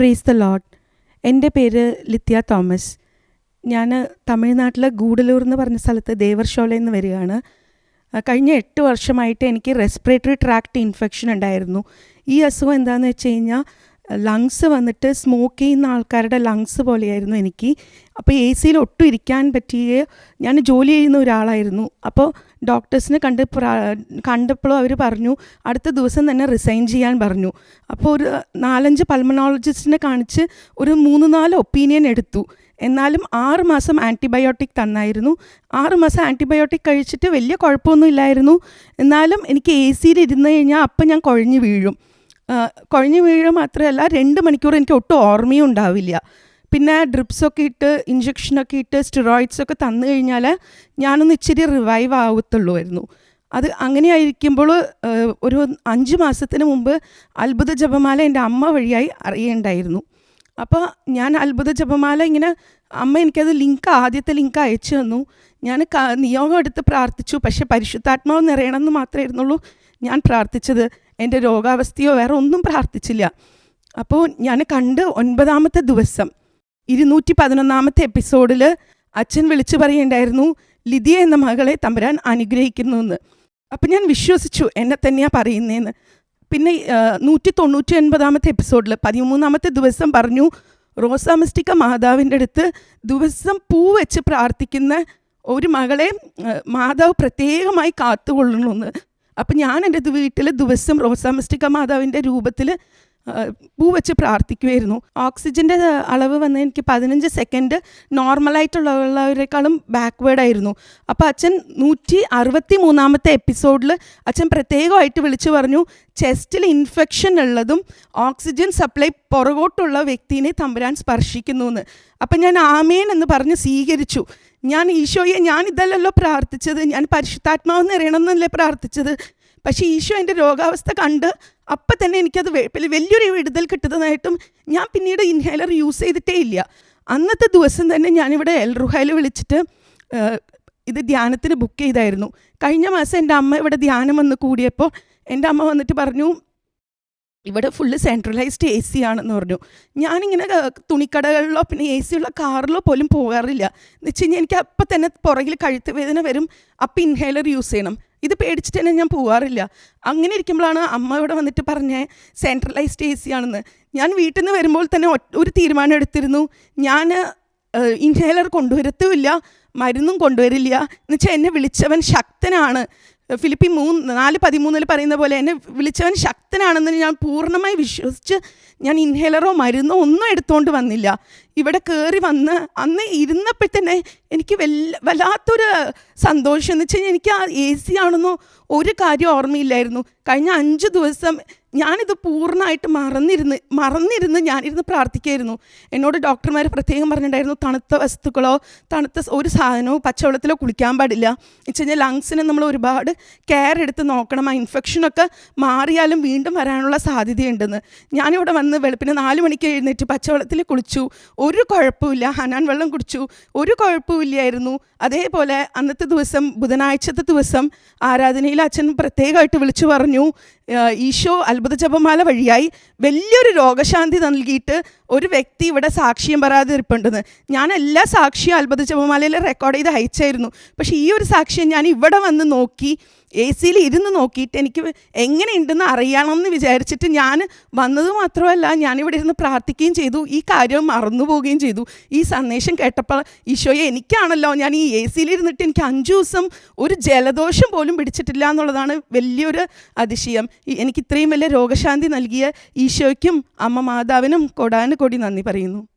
Praise the load എന്റെ പേര് ലിത്യ Thomas. ഞാൻ തമിഴ്നാട്ടിലെ ഗൂഡലൂർ എന്ന് പറഞ്ഞ സ്ഥലത്ത് ദേവർഷോലയിൽ എന്ന് വരികയാണ്. കഴിഞ്ഞ എട്ട് വർഷമായിട്ട് എനിക്ക് റെസ്പിറേറ്ററി ട്രാക്ട് ഇൻഫെക്ഷൻ ഉണ്ടായിരുന്നു. ഈ അസുഖം എന്താണെന്ന് വെച്ച് കഴിഞ്ഞാൽ ലങ്സ് വന്നിട്ട് സ്മോക്ക് ചെയ്യുന്ന ആൾക്കാരുടെ ലങ്സ് പോലെയായിരുന്നു എനിക്ക്. അപ്പോൾ എ സിയിൽ ഒട്ടും ഇരിക്കാൻ പറ്റിയേ ഞാൻ ജോലി ചെയ്യുന്ന ഒരാളായിരുന്നു. അപ്പോൾ ഡോക്ടേഴ്സിനെ കണ്ട് കണ്ടപ്പോൾ അവർ പറഞ്ഞു അടുത്ത ദിവസം തന്നെ റിസൈൻ ചെയ്യാൻ പറഞ്ഞു. അപ്പോൾ ഒരു നാലഞ്ച് പൾമനോളജിസ്റ്റിനെ കാണിച്ച് ഒരു മൂന്ന് നാല് ഒപ്പീനിയൻ എടുത്തു. എന്നാലും ആറ് മാസം ആന്റിബയോട്ടിക് തന്നായിരുന്നു. ആറ് മാസം ആന്റിബയോട്ടിക് കഴിച്ചിട്ട് വലിയ കുഴപ്പമൊന്നും ഇല്ലായിരുന്നു. എന്നാലും എനിക്ക് എ സിയിൽ ഇരുന്ന് കഴിഞ്ഞാൽ അപ്പം ഞാൻ കുഴഞ്ഞു വീഴും. കുഴഞ്ഞു വീഴുക മാത്രമല്ല രണ്ട് മണിക്കൂർ എനിക്ക് ഒട്ടും ഓർമ്മയും ഉണ്ടാവില്ല. പിന്നെ ഡ്രിപ്സൊക്കെ ഇട്ട് ഇഞ്ചക്ഷനൊക്കെ ഇട്ട് സ്റ്റിറോയിഡ്സൊക്കെ തന്നു കഴിഞ്ഞാൽ ഞാനൊന്ന് ഇച്ചിരി റിവൈവ് ആവത്തുള്ളൂമായിരുന്നു അത് അങ്ങനെയായിരിക്കുമ്പോൾ ഒരു അഞ്ച് മാസത്തിന് മുമ്പ് അത്ഭുത ജപമാല എന്റെ അമ്മ വഴിയായി അറിയേണ്ടായിരുന്നു. അപ്പോൾ ഞാൻ അത്ഭുത ജപമാല ഇങ്ങനെ അമ്മ എനിക്കത് ലിങ്ക് ആദ്യത്തെ ലിങ്ക് അയച്ചു തന്നു. ഞാൻ നിയോഗം എടുത്ത് പ്രാർത്ഥിച്ചു. പക്ഷേ പരിശുദ്ധാത്മാവ് നിറയണമെന്ന് മാത്രമേ ഇരുന്നുള്ളൂ ഞാൻ പ്രാർത്ഥിച്ചത്. എന്റെ രോഗാവസ്ഥയോ വേറെ ഒന്നും പ്രാർത്ഥിച്ചില്ല. അപ്പോൾ ഞാൻ കണ്ട് ഒൻപതാമത്തെ ദിവസം ഇരുന്നൂറ്റി പതിനൊന്നാമത്തെ എപ്പിസോഡിൽ അച്ഛൻ വിളിച്ചു പറയേണ്ടായിരുന്നു ലിതിയ എന്ന മകളെ തമ്പുരാൻ അനുഗ്രഹിക്കുന്നു എന്ന്. അപ്പം ഞാൻ വിശ്വസിച്ചു എന്നെ തന്നെയാണ് പറയുന്നതെന്ന് പിന്നെ നൂറ്റി തൊണ്ണൂറ്റി ഒൻപതാമത്തെ എപ്പിസോഡിൽ പതിമൂന്നാമത്തെ ദിവസം പറഞ്ഞു റോസാമിസ്റ്റിക്ക മാതാവിന്റെ അടുത്ത് ദിവസം പൂ വെച്ച് പ്രാർത്ഥിക്കുന്ന ഒരു മകളെ മാതാവ് പ്രത്യേകമായി കാത്തുകൊള്ളണമെന്ന് അപ്പം ഞാൻ എന്റെ വീട്ടിൽ ദിവസം റോസാമിസ്റ്റിക്ക മാതാവിന്റെ രൂപത്തിൽ പൂ വെച്ച് പ്രാർത്ഥിക്കുമായിരുന്നു ഓക്സിജന്റെ അളവ് വന്ന് എനിക്ക് പതിനഞ്ച് സെക്കൻഡ് നോർമലായിട്ടുള്ളവരെക്കാളും ബാക്ക്വേർഡായിരുന്നു. അപ്പോൾ അച്ഛൻ നൂറ്റി അറുപത്തി മൂന്നാമത്തെ എപ്പിസോഡിൽ അച്ഛൻ പ്രത്യേകമായിട്ട് വിളിച്ചു പറഞ്ഞു ചെസ്റ്റിൽ ഇൻഫെക്ഷൻ ഉള്ളതും ഓക്സിജൻ സപ്ലൈ പുറകോട്ടുള്ള വ്യക്തിനെ തമ്പുരാൻ സ്പർശിക്കുന്നു എന്ന് അപ്പം ഞാൻ ആമേൻ എന്ന് പറഞ്ഞ് സ്വീകരിച്ചു. ഞാൻ ഈശോയെ ഞാൻ ഇതല്ലല്ലോ പ്രാർത്ഥിച്ചത്. ഞാൻ പരിശുദ്ധാത്മാവ് നിറയണമെന്നല്ലേ പ്രാർത്ഥിച്ചത്? പക്ഷേ ഈശോ എന്റെ രോഗാവസ്ഥ കണ്ട് അപ്പം തന്നെ എനിക്കത് വലിയൊരു വിടുതൽ കിട്ടുന്നതായിട്ടും ഞാൻ പിന്നീട് ഇൻഹേലർ യൂസ് ചെയ്തിട്ടേ ഇല്ല. അന്നത്തെ ദിവസം തന്നെ ഞാനിവിടെ എൽ റുഹയിൽ വിളിച്ചിട്ട് ഇത് ധ്യാനത്തിന് ബുക്ക് ചെയ്തായിരുന്നു. കഴിഞ്ഞ മാസം എന്റെ അമ്മ ഇവിടെ ധ്യാനം വന്ന് കൂടിയപ്പോൾ എന്റെ അമ്മ വന്നിട്ട് പറഞ്ഞു ഇവിടെ ഫുള്ള് സെൻട്രലൈസ്ഡ് എ സി ആണെന്ന് പറഞ്ഞു. ഞാനിങ്ങനെ തുണിക്കടകളിലോ പിന്നെ എ സി ഉള്ള കാറിലോ പോലും പോകാറില്ല. എന്ന് വെച്ച് കഴിഞ്ഞാൽ എനിക്ക് അപ്പം തന്നെ പുറകിൽ കഴുത്ത് വേദന വരും. അപ്പം ഇൻഹേലർ യൂസ് ചെയ്യണം. ഇത് പേടിച്ചിട്ട് തന്നെ ഞാൻ പോവാറില്ല. അങ്ങനെ ഇരിക്കുമ്പോഴാണ് അമ്മ ഇവിടെ വന്നിട്ട് പറഞ്ഞേ സെൻട്രലൈസ്ഡ് എ സി ആണെന്ന്. ഞാൻ വീട്ടിൽ നിന്ന് വരുമ്പോൾ തന്നെ ഒരു തീരുമാനം എടുത്തിരുന്നു. ഞാൻ ഇൻഹേലർ കൊണ്ടുവരത്തുമില്ല മരുന്നും കൊണ്ടുവരില്ല. എന്ന് വെച്ചാൽ എന്നെ വിളിച്ചവൻ ശക്തനാണ്. ഫിലിപ്പി മൂന്ന് നാല് പതിമൂന്നിൽ പറയുന്ന പോലെ എന്നെ വിളിച്ചവൻ ശക്തനാണെന്ന് ഞാൻ പൂർണമായി വിശ്വസിച്ച് ഞാൻ ഇൻഹേലറോ മരുന്നോ ഒന്നും എടുത്തുകൊണ്ട് വന്നില്ല. ഇവിടെ കയറി വന്ന് അന്ന് ഇരുന്നപ്പോൾ തന്നെ എനിക്ക് വല്ല വല്ലാത്തൊരു സന്തോഷം. എന്ന് വെച്ച് കഴിഞ്ഞാൽ എനിക്ക് ആ എ സി ആണെന്നോ ഒരു കാര്യം ഓർമ്മയില്ലായിരുന്നു. കഴിഞ്ഞ അഞ്ച് ദിവസം ഞാനിത് പൂർണമായിട്ട് മറന്നിരുന്ന് മറന്നിരുന്ന് ഞാനിരുന്ന് പ്രാർത്ഥിക്കായിരുന്നു. എന്നോട് ഡോക്ടർമാർ പ്രത്യേകം പറഞ്ഞിട്ടുണ്ടായിരുന്നു തണുത്ത വസ്തുക്കളോ തണുത്ത ഒരു സാധനവും പച്ചവെള്ളത്തിലോ കുളിക്കാൻ പാടില്ല. വെച്ച് കഴിഞ്ഞാൽ ലങ്സിനെ നമ്മൾ ഒരുപാട് കെയർ എടുത്ത് നോക്കണം. ആ ഇൻഫെക്ഷനൊക്കെ മാറിയാലും വീണ്ടും വരാനുള്ള സാധ്യതയുണ്ടെന്ന്. ഞാനിവിടെ വന്ന് വെളുപ്പിന് നാല് മണിക്ക് എഴുന്നേറ്റ് പച്ചവെള്ളത്തിൽ കുളിച്ചു. ഒരു കുഴപ്പമില്ല ഹനാൻ വെള്ളം കുടിച്ചു. ഒരു കുഴപ്പമില്ലായിരുന്നു അതേപോലെ അന്നത്തെ ദിവസം ബുധനാഴ്ചത്തെ ദിവസം ആരാധനയിൽ അച്ഛൻ പ്രത്യേകമായിട്ട് വിളിച്ചു പറഞ്ഞു ഈശോ അത്ഭുത ജപമാല വഴിയായി വലിയൊരു രോഗശാന്തി നൽകിയിട്ട് ഒരു വ്യക്തി ഇവിടെ സാക്ഷ്യം പറയാതെ ഇരിപ്പുണ്ടെന്ന് ഞാൻ എല്ലാ സാക്ഷിയും അത്ഭുത ജപമാലയിൽ റെക്കോർഡ് ചെയ്ത് അയച്ചായിരുന്നു. പക്ഷേ ഈ ഒരു സാക്ഷ്യം ഞാൻ ഇവിടെ വന്ന് നോക്കി എ സിയിൽ ഇരുന്ന് നോക്കിയിട്ട് എനിക്ക് എങ്ങനെയുണ്ടെന്ന് അറിയണമെന്ന് വിചാരിച്ചിട്ട് ഞാൻ വന്നത് മാത്രമല്ല ഞാനിവിടെ ഇരുന്ന് പ്രാർത്ഥിക്കുകയും ചെയ്തു. ഈ കാര്യം മറന്നു പോവുകയും ചെയ്തു. ഈ സന്ദേശം കേട്ടപ്പോൾ ഈശോയെ എനിക്കാണല്ലോ ഞാൻ ഈ എ സിയിൽ ഇരുന്നിട്ട് എനിക്ക് അഞ്ചു ദിവസം ഒരു ജലദോഷം പോലും പിടിച്ചിട്ടില്ല എന്നുള്ളതാണ് വലിയൊരു അതിശയം. എനിക്ക് ഇത്രയും വലിയ രോഗശാന്തി നൽകിയ ഈശോയ്ക്കും അമ്മ മാതാവിനും കൊടാന് കൊടി നന്ദി പറയുന്നു